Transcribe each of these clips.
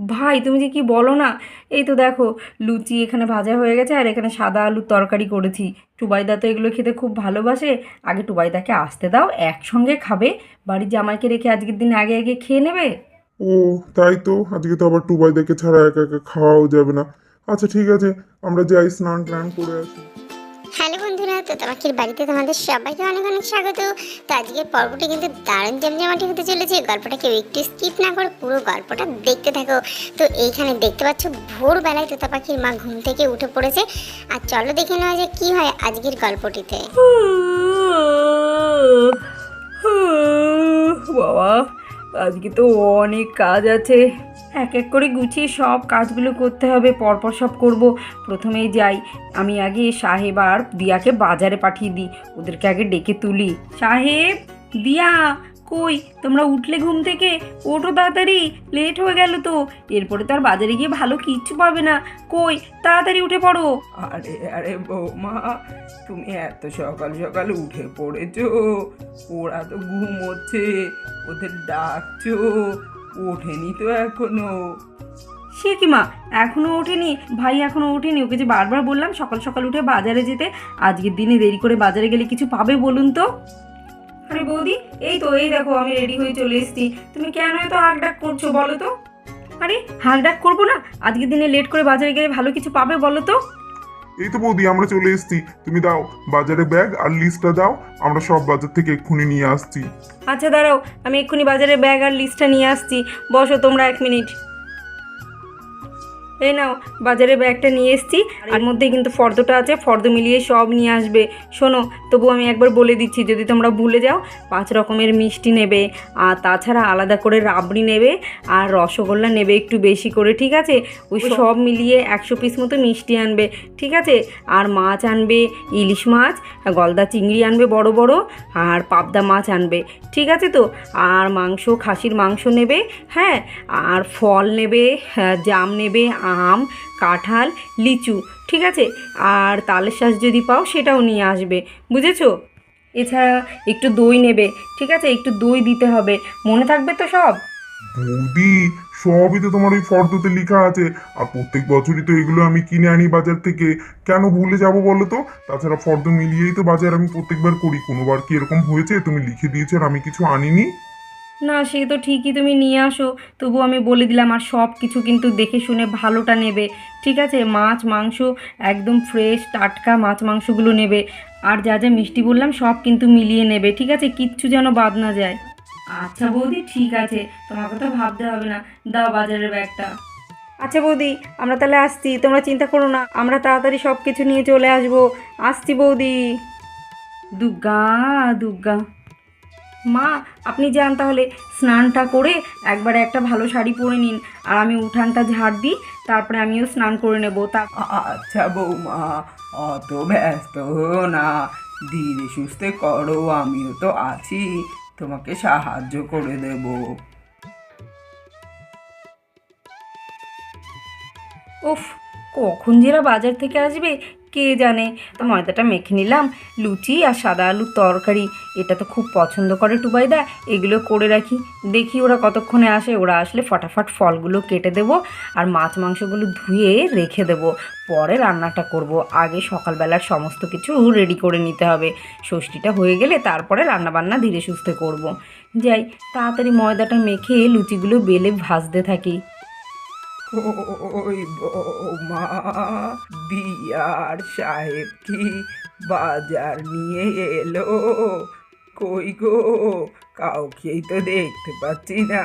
ভাই, তুমি যে কি বলো না? এই তো দেখো, লুচি এখানে ভাজা হয়ে গেছে আর এখানে সাদা আলুর তরকারি করেছি। টুবাইদা তো এগুলো খেতে খুব ভালোবাসে। আগে টুবাইদাকে আসতে দাও, একসঙ্গে খাবে। বাড়ির জামাইকে রেখে আজকের দিন আগে আগে খেয়ে নেবে? ও, তাই তো। আজকে তো আবার টুবাই দেখে ছাড়া একা একা খাওয়াও যাবে না। আচ্ছা ঠিক আছে। আমরা যাই স্নান টান করে আসি। হ্যালো বন্ধুরা, তো তোমাকের বাড়িতে তোমাদের সবাইকে অনেক অনেক স্বাগত। তো আজকের পর্বটি কিন্তু দারুণ জমজমাটি হতে চলেছে। গল্পটা কেউ একটু স্কিপ না করে পুরো গল্পটা দেখতে থাকো। তো এইখানে দেখতে পাচ্ছ, ভোরবেলায় তোতা পাখির মা ঘুম থেকে উঠে পড়েছে। আর চলো দেখে নেওয়া যে কি হয় আজকের গল্পটিতে। বাবা। আজকে তো অনেক কাজ আছে। এক এক করে গুছিয়ে সব কাজগুলো করতে হবে, পরপর সব করব। প্রথমেই যাই, আমি আগে সাহেব আর দিয়াকে বাজারে পাঠিয়ে দিই। ওদেরকে আগে ডেকে তুলি। সাহেব, দিয়া! কই? তোমরা উঠলে ঘুম থেকে? ওঠো তাড়াতাড়ি লেট হয়ে গেল তো। এরপরে তো আর বাজারে গিয়ে ভালো কিচ্ছু পাবে না। কই তাড়াতাড়ি উঠে পড়ো। আরে আরে বৌমা তুমি এত সকাল সকাল উঠে পড়েছো। ওরা তো ঘুমোচ্ছে ওদের ডাকছো ওঠেনি তো এখনও। সে কি মা এখনও ওঠেনি? ভাই এখনও ওঠেনি ওকে যে বারবার বললাম সকাল সকাল উঠে বাজারে যেতে আজকের দিনে দেরি করে বাজারে গেলে কিছু পাবে বলুন তো? আরে বৌদি এই তো এই দেখো আমি রেডি হয়ে চলে এসেছি। তুমি কেন এত হাক ডাক করছ বলো তো? আরে হাক ডাক করব না? আজকের দিনে লেট করে বাজারে গেলে ভালো কিছু পাবে বলো তো? এই তো বৌদি আমরা চলে এসেছি। তুমি দাও বাজারে ব্যাগ আর লিস্টটা দাও আমরা সব বাজার থেকে এক্ষুনি নিয়ে আসছি। আচ্ছা দাঁড়াও আমি এক্ষুনি বাজারে ব্যাগ আর লিস্টটা নিয়ে আসছি। বসো তোমরা এক মিনিট এই নাও বাজারে ব্যাগটা নিয়ে এসছি। আর মধ্যে কিন্তু ফর্দটা আছে ফর্দ মিলিয়ে সব নিয়ে আসবে। শোনো তবু আমি একবার বলে দিচ্ছি যদি তোমরা ভুলে যাও পাঁচ রকমের মিষ্টি নেবে আর তাছাড়া আলাদা করে রাবড়ি নেবে আর রসগোল্লা নেবে একটু বেশি করে ঠিক আছে? ওই সব মিলিয়ে একশো পিস মতো মিষ্টি আনবে ঠিক আছে? আর মাছ আনবে ইলিশ মাছ গলদা চিংড়ি আনবে বড় বড় আর পাবদা মাছ আনবে ঠিক আছে তো? আর মাংস খাসির মাংস নেবে হ্যাঁ? আর ফল নেবে হ্যাঁ, জাম নেবে আম, কাঁঠাল, লিচু, ঠিক আছে? আর তালের শাঁস যদি পাও সেটাও নিয়ে আসবে, বুঝেছ? এছাড়া একটু দই নেবে, ঠিক আছে? একটু দই দিতে হবে, মনে থাকবে তো সব? বৌদি, সবই তো তোমার ওই ফর্দতে লেখা আছে। আর প্রত্যেক বছরই তো এগুলো আমি কিনে আনি বাজার থেকে। কেন ভুলে যাব বলো তো? তাছাড়া ফর্দ মিলিয়েই তো বাজার আমি প্রত্যেকবার করি। কোনোবার কি এরকম হয়েছে? তুমি লিখে দিয়েছ আর আমি কিছু আনিনি? না, সে তো ঠিকই তুমি নিয়ে আসো। তবু আমি বলে দিলাম, আর সব কিছু কিন্তু দেখে শুনে ভালোটা নেবে। ঠিক আছে? মাছ, মাংস, একদম ফ্রেশ টাটকা মাছ, মাংসগুলো নেবে। আর যা যা মিষ্টি বললাম, সব কিন্তু মিলিয়ে নেবে। ঠিক আছে? কিচ্ছু যেন বাদ না যায়। আচ্ছা বৌদি, ঠিক আছে। তোমার কথা ভাবতে হবে না। দাও বাজারের ব্যাগটা। আচ্ছা বৌদি, আমরা তাহলে আসছি। তোমরা চিন্তা করো না। আমরা তাড়াতাড়ি সব কিছু নিয়ে চলে আসব। আসছি বৌদি। দুর্গা দুর্গা মা আপনি যান তাহলে। স্নানটা করে একবারে একটা ভালো শাড়ি পরে নিন। আর আমি উঠানটা ঝাড় দিই তারপরে আমিও স্নান করে নেব। তা আচ্ছা বৌমা অত ব্যস্ত হো না। ধীরে সুস্থে করো আমিও তো আছি। তোমাকে সাহায্য করে দেব। উফ কখন যেরা বাজার থেকে আসবে কে জানে? তো ময়দাটা মেখে নিলাম। লুচি আর সাদা আলুর তরকারি, এটা তো খুব পছন্দ করে টুবাইদা। এগুলো করে রাখি। দেখি ওরা কতক্ষণে আসে। ওরা আসলে ফটাফট ফলগুলো কেটে দেবো আর মাছ মাংসগুলো ধুয়ে রেখে দেবো। পরে রান্নাটা করব। আগে সকালবেলার সমস্ত কিছু রেডি করে নিতে হবে। ষষ্ঠীটা হয়ে গেলে তারপরে রান্নাবান্না ধীরে সুস্থে করব। যাই, তাড়াতাড়ি ময়দাটা মেখে লুচিগুলো বেলে ভাজতে থাকি। ওই বিয়ার সাহেব কি বাজার নিয়ে এলো? কই গো কাউকেই তো দেখতে পাচ্ছি না।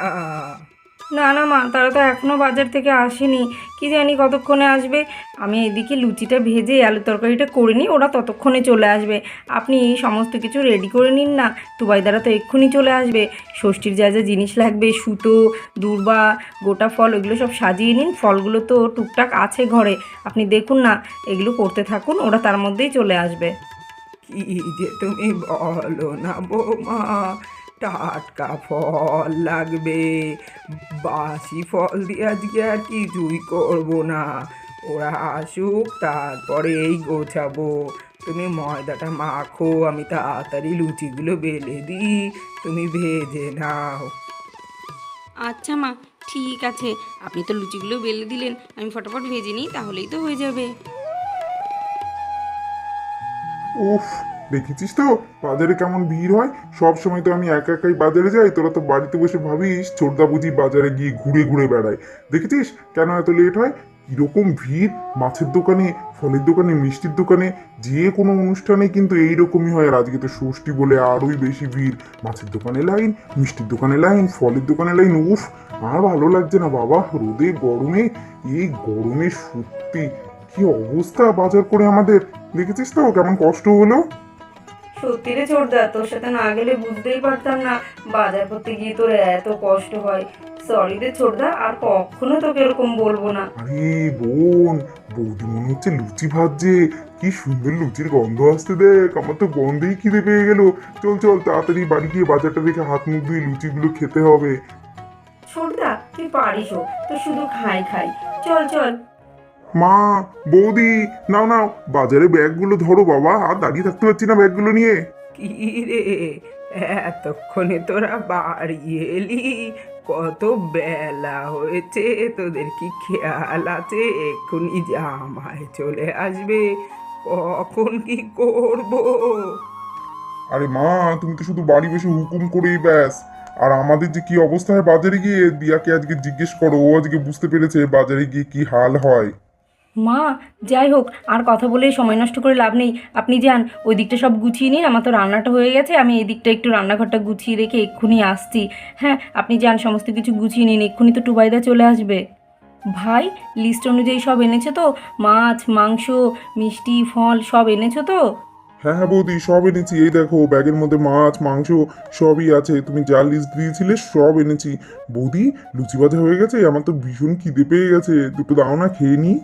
না না মা, তারা তো এখনও বাজার থেকে আসেনি। কি জানি কতক্ষণে আসবে? আমি এদিকে লুচিটা ভেজে আলু তরকারিটা করে নিই, ওরা ততক্ষণে চলে আসবে। আপনি এই সমস্ত কিছু রেডি করে নিন না টুবাইদারা তো এক্ষুনি চলে আসবে। ষষ্ঠীর যা যা জিনিস লাগবে, সুতো, দূর্বা, গোটা ফল এগুলো সব সাজিয়ে নিন, ফলগুলো তো টুকটাক আছে ঘরে। আপনি দেখুন না, এগুলো করতে থাকুন, ওরা তার মধ্যেই চলে আসবে। কি যে তুমি বলো না বৌমা টাটকা ফল লাগবে। বাসি ফল দিয়ে আজকে আর কিছুই করব না। ওরা আসুক তারপরে এই গোছাবো। তুমি ময়দাটা মাখো আমি তাড়াতাড়ি লুচিগুলো বেলে দিই। তুমি ভেজে নাও। আচ্ছা মা ঠিক আছে। আপনি তো লুচিগুলো বেলে দিলেন আমি ফটাফট ভেজে নিই তাহলেই তো হয়ে যাবে। উফ দেখেছিস তো? বাজারে কেমন ভিড় হয়? সব সময় তো আমি একা একাই বাজারে যাই, তোরা তো বাড়িতে বসে ভাবিস ছোটদা বুঝি বাজারে গিয়ে ঘুরে ঘুরে বেড়ায়। দেখেছিস কেন এত লেট হয়? কীরকম ভিড়? মাছের দোকানে, ফলের দোকানে, মিষ্টির দোকানে, যে কোনো অনুষ্ঠানে কিন্তু এইরকমই হয়। আর আজকে তো ষষ্ঠী বলে আরোই বেশি ভিড়। মাছের দোকানে লাইন মিষ্টির দোকানে লাইন ফলের দোকানে লাইন উফ, আর ভালো লাগছে না বাবা, রোদে, গরমে, এই গরমে সত্যি কি অবস্থা বাজার করে আমাদের। দেখেছিস তো কেমন কষ্ট হলো? সত্যি রে ছোটদা তোর সাথে না গেলে বুঝতেই পারতাম না। বাজার করতে গিয়ে তোর এত কষ্ট হয়। সরি রে ছোটদা আর কখনো তোকে এরকম বলব না। আরে বোন বৌদি মনে হচ্ছে লুচি ভাজছে। কি সুন্দর লুচির গন্ধ আসতে দেখ আমার তো গন্ধেই খিদে পেয়ে গেল। চল চল তাড়াতাড়ি বাড়ি গিয়ে বাজারটা দেখে হাত মুখ ধুয়ে লুচিগুলো খেতে হবে। ছোটদা তুই পারিস তো শুধু খাই খাই। চল চল। মা বৌদি নাও নাও বাজারে ব্যাগগুলো ধরো বাবা আর দাঁড়িয়ে থাকতে পারছি না ব্যাগগুলো নিয়ে। কি রে এতক্ষণে তোরা বাড়ি এলি? কত বেলা হয়েছে তোদের কি খেয়াল আছে? এক্ষুনি জামাই চলে আসবে কখন কি করব? আরে মা তুমি তো শুধু বাড়ি বসে হুকুম করেই ব্যাস। আর আমাদের যে কি অবস্থা হয় বাজারে গিয়ে দিয়াকে আজকে জিজ্ঞেস করো ও আজকে বুঝতে পেরেছে বাজারে গিয়ে কি হাল হয়। মা, যাই হোক, আর কথা বলে সময় নষ্ট করে লাভ নেই। আপনি যান, ওই দিকটা সব গুছিয়ে নিন, আমার তো রান্নাটা হয়ে গেছে, আমি এই দিকটা একটু রান্নাঘরটা গুছিয়ে রেখে এক্ষুনি আসছি। হ্যাঁ আপনি যান, সমস্ত কিছু গুছিয়ে নিন, এক্ষুনি তো টুবাইদা চলে আসবে। ভাই লিস্ট অনুযায়ী সব এনেছো তো? মাছ, মাংস, মিষ্টি, ফল সব এনেছো তো? হ্যাঁ হ্যাঁ বৌদি, সব এনেছি। এই দেখো, ব্যাগের মধ্যে মাছ, মাংস সবই আছে। তুমি যা লিস্ট দিয়েছিলে সব এনেছি। বৌদি, লুচি ভাজা হয়ে গেছে? আমার তো ভীষণ খিদে পেয়ে গেছে। দুটো দাও না, খেয়ে নি।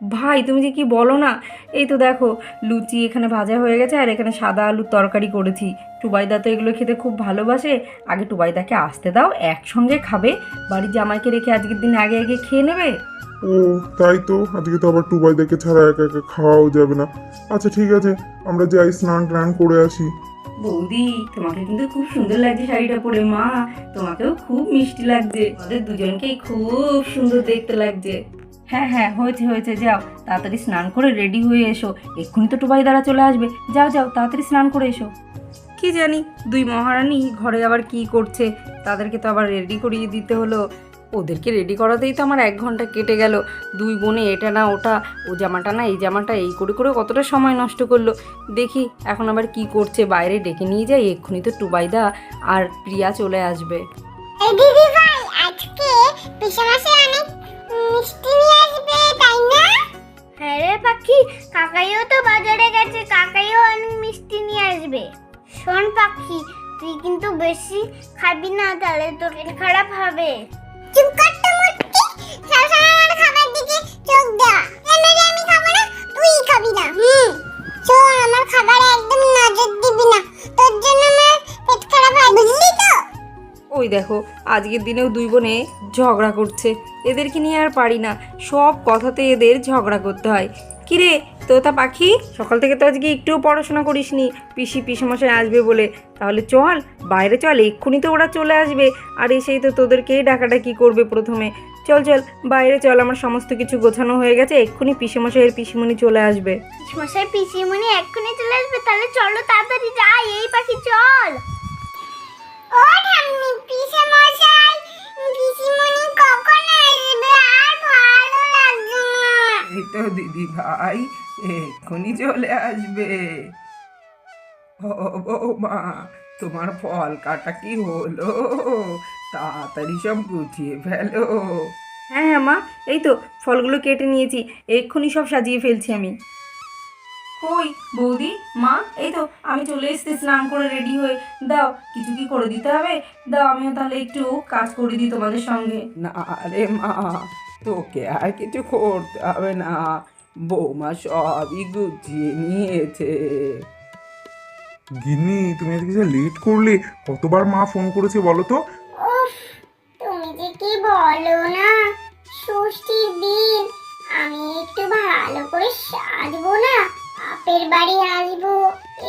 ভাই তুমি যে কি বলো না? এই তো দেখো লুচি এখানে ভাজা হয়ে গেছে আর এখানে সাদা আলুর তরকারি করেছি। টুবাইদা তো এগুলো খেতে খুব ভালোবাসে। আগে টুবাইদাকে আসতে দাও একসঙ্গে খাবে। বাড়ির জামাইকে রেখে আজকের দিন আগে আগে খেয়ে নেবে? ও তাই তো। আজকে তো আবার টুবাই দেখে ছাড়া একা একা খাওয়াও যাবে না। আচ্ছা ঠিক আছে। আমরা যাই স্নান টান করে আসি। বৌদি তোমাকে কিন্তু খুব সুন্দর লাগছে শাড়িটা পরে মা। তোমাকেও খুব মিষ্টি লাগছে। ওদের দুজনকেই খুব সুন্দর দেখতে লাগছে। হ্যাঁ হ্যাঁ হয়েছে হয়েছে যাও। তাড়াতাড়ি স্নান করে রেডি হয়ে এসো। এক্ষুনি তো টুবাই দ্বারা চলে আসবে। যাও যাও তাড়াতাড়ি স্নান করে এসো। কি জানি দুই মহারানী ঘরে আবার কি করছে? তাদেরকে তো আবার রেডি করিয়ে দিতে হলো। ওদেরকে রেডি করাতেই তো আমার এক ঘণ্টা কেটে গেল। দুই বোনে এটা না ওটা ও জামাটা না এই জামাটা এই করে করে কতটা সময় নষ্ট করল। দেখি এখন আবার কি করছে বাইরে ডেকে নিয়ে যাই এক্ষুনি তো টুবাইদা আর প্রিয়া চলে আসবে। এই দিদি ভাই আজকে অনেক মিষ্টি নিয়ে আসবে তাই না? হ্যাঁ রে পাখি কাকাইও তো বাজারে গেছে কাকাইও অনেক মিষ্টি নিয়ে আসবে। শোন পাখি তুই কিন্তু বেশি খাবি না তাহলে তোর খারাপ হবে। চুপ কর ওই দেখো, আজকের দিনেও দুই বোনে ঝগড়া করছে। এদেরকে নিয়ে আর পারি না। সব কথাতে এদের ঝগড়া করতে হয়। কিরে, তোতা পাখি, সকাল থেকে তো আজকে একটুও পড়াশোনা করিসনি। পিসি পিসমশাই আসবে বলে। তাহলে চল, বাইরে চল, এক্ষুনি তো ওরা চলে আসবে। আর এসেই তো তোদেরকেই ডাকাডাকি করবে প্রথমে। চল চল, বাইরে চল, আমার সমস্ত কিছু গোছানো হয়ে গেছে। এক্ষুনি পিসেমশাইয়ের পিসিমণি চলে আসবে। মশাই পিসিমণি এক্ষুনি চলে আসবে? তাহলে চলো তাড়াতাড়ি যাই, এই পাখি, চল। তো দিদি ভাই এক্ষুনি চলে আসবে। ও বৌমা তোমার ফল কাটা কি হলো? তাড়াতাড়ি সব গুছিয়ে ফেলো। হ্যাঁ হ্যাঁ মা এই তো ফলগুলো কেটে নিয়েছি এক্ষুনি সব সাজিয়ে ফেলছি আমি। কই? বৌদি? মা? এই তো আমি চলে এসেছি স্নান করে রেডি হয়ে। দাও কিছু কি করে দিতে হবে? দাও আমিও তাহলে একটু কাজ করে দিই তোমাদের সঙ্গে। না রে মা তোকে আর কিছু করতে হবে না। বৌমা সবই গুছিয়ে নিয়েছে। গিন্নি তুমি আজকে যে লেট করলে কতবার মা ফোন করেছে বলো তো? উফ তুমি যে কি বলো না? ষষ্ঠীর দিন আমি একটু ভালো করে সাজবো না? বাপের বাড়ি আসব।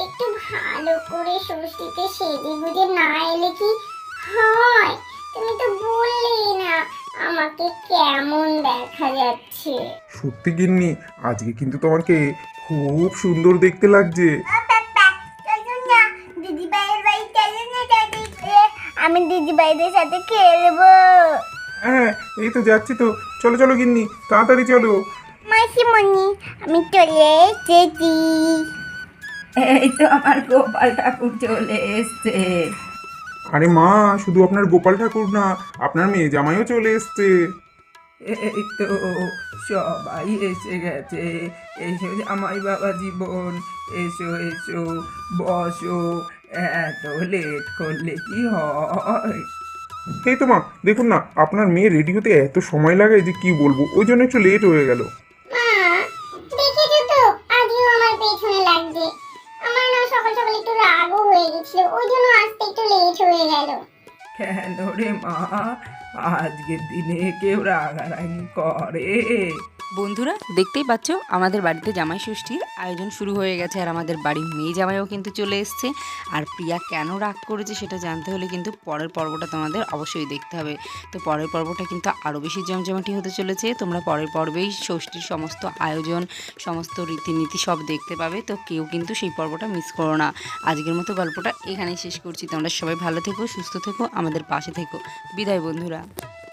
একটু ভালো করে ষষ্ঠীতে সেজে গুজে না এলে কি হয়? তুমি তো বললেই না আমাকে কেমন দেখা যাচ্ছে। সত্যি গিন্নি আজকে কিন্তু তোমাকে খুব সুন্দর দেখতে লাগছে। আমি দিদি ভাইদের সাথে খেলব। হ্যাঁ এই তো যাচ্ছি তো। চলো চলো গিন্নি তাড়াতাড়ি চলো। মাসিমণি আমি চলে এসেছি। এই তো আমার গোপাল ঠাকুর চলে এসছে। আরে মা শুধু আপনার গোপাল ঠাকুর না আপনার মেয়ে জামাইও চলে এসছে। এই তো সবাই এসে গেছে। এসো জামাই বাবা জীবন এসো এসো বসো। এত লেট করলে কি হয়? এই তো মা দেখুন না আপনার মেয়ে রেডিওতে এত সময় লাগে যে কি বলব ওই জন্য একটু লেট হয়ে গেল। গেছিল ওই জন্য আসতে একটু লেট হয়ে গেল। কেন রে মা? আজকের দিনে কেউ রাগারাগি করে। বন্ধুরা, দেখতেই পাচ্ছ, আমাদের বাড়িতে জামাই ষষ্ঠীর আয়োজন শুরু হয়ে গেছে আর আমাদের বাড়ির মেয়ে জামাইও কিন্তু চলে এসছে। আর প্রিয়া কেন রাগ করেছে সেটা জানতে হলে কিন্তু পরের পর্বটা তোমাদের অবশ্যই দেখতে হবে। তো পরের পর্বটা কিন্তু আরও বেশি জমজমাটি হতে চলেছে। তোমরা পরের পর্বেই ষষ্ঠীর সমস্ত আয়োজন, সমস্ত রীতিনীতি সব দেখতে পাবে। তো কেউ কিন্তু সেই পর্বটা মিস করো না। আজকের মতো গল্পটা এখানেই শেষ করছি। তোমরা সবাই ভালো থেকো, সুস্থ থেকো, আমাদের পাশে থেকো। বিদায় বন্ধুরা।